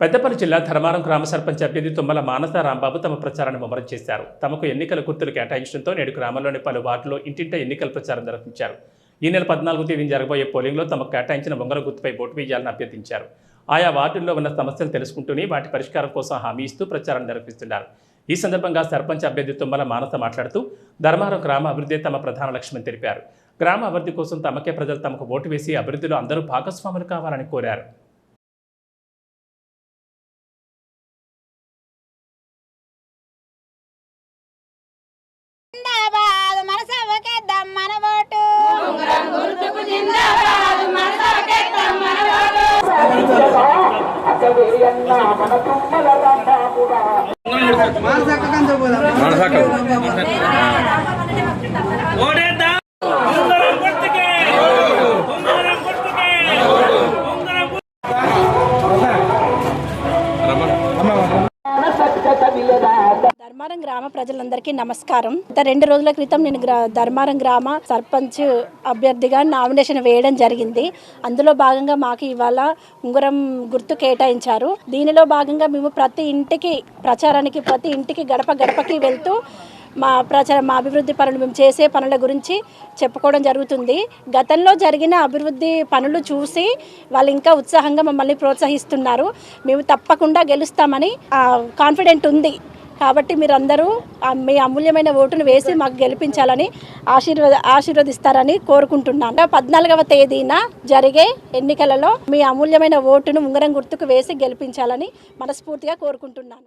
పెద్దపల్లి జిల్లా ధర్మారం గ్రామ సర్పంచ్ అభ్యర్థి తుమ్మల మానస రాంబాబు తమ ప్రచారాన్ని ముమ్మరం చేశారు. తమకు ఎన్నికల గుర్తులు కేటాయించడంతో నేడు గ్రామంలోని పలు వార్డులో ఇంటింట ఎన్నికల ప్రచారం నిర్వహించారు. ఈ నెల పద్నాలుగు తేదీన జరగబోయే పోలింగ్లో తమకు కేటాయించిన ఉంగర గుర్తుపై ఓటు వేయాలని అభ్యర్థించారు. ఆయా వార్డుల్లో ఉన్న సమస్యలు తెలుసుకుంటూనే వాటి పరిష్కారం కోసం హామీ ఇస్తూ ప్రచారం నిర్వహిస్తున్నారు. ఈ సందర్భంగా సర్పంచ్ అభ్యర్థి తుమ్మల మానస మాట్లాడుతూ ధర్మారం గ్రామ అభివృద్ధి తమ ప్రధాన లక్ష్యమని తెలిపారు. గ్రామ అభివృద్ధి కోసం తమకే ప్రజలు తమకు ఓటు వేసి అభివృద్ధిలో అందరూ భాగస్వాములు కావాలని కోరారు. ఓడేద్దాం ధర్మారం గ్రామ ప్రజలందరికీ నమస్కారం. గత రెండు రోజుల క్రితం నేను గ్రా ధర్మారం గ్రామ సర్పంచ్ అభ్యర్థిగా నామినేషన్ వేయడం జరిగింది. అందులో భాగంగా మాకు ఇవాళ ఉంగరం గుర్తు కేటాయించారు. దీనిలో భాగంగా మేము ప్రతి ఇంటికి ప్రచారానికి ప్రతి ఇంటికి గడప గడపకి వెళ్తూ మా ప్రచారం మా అభివృద్ధి పనులు మేము చేసే పనుల గురించి చెప్పుకోవడం జరుగుతుంది. గతంలో జరిగిన అభివృద్ధి పనులు చూసి వాళ్ళు ఇంకా ఉత్సాహంగా మమ్మల్ని ప్రోత్సహిస్తున్నారు. మేము తప్పకుండా గెలుస్తామని కాన్ఫిడెంట్ ఉంది. కాబట్టి మీరందరూ మీ అమూల్యమైన ఓటును వేసి మాకు గెలిపించాలని ఆశీర్వద ఆశీర్వదిస్తారని కోరుకుంటున్నాను. పద్నాలుగవ తేదీన జరిగే ఎన్నికలలో మీ అమూల్యమైన ఓటును ఉంగరం గుర్తుకు వేసి గెలిపించాలని మనస్ఫూర్తిగా కోరుకుంటున్నాను.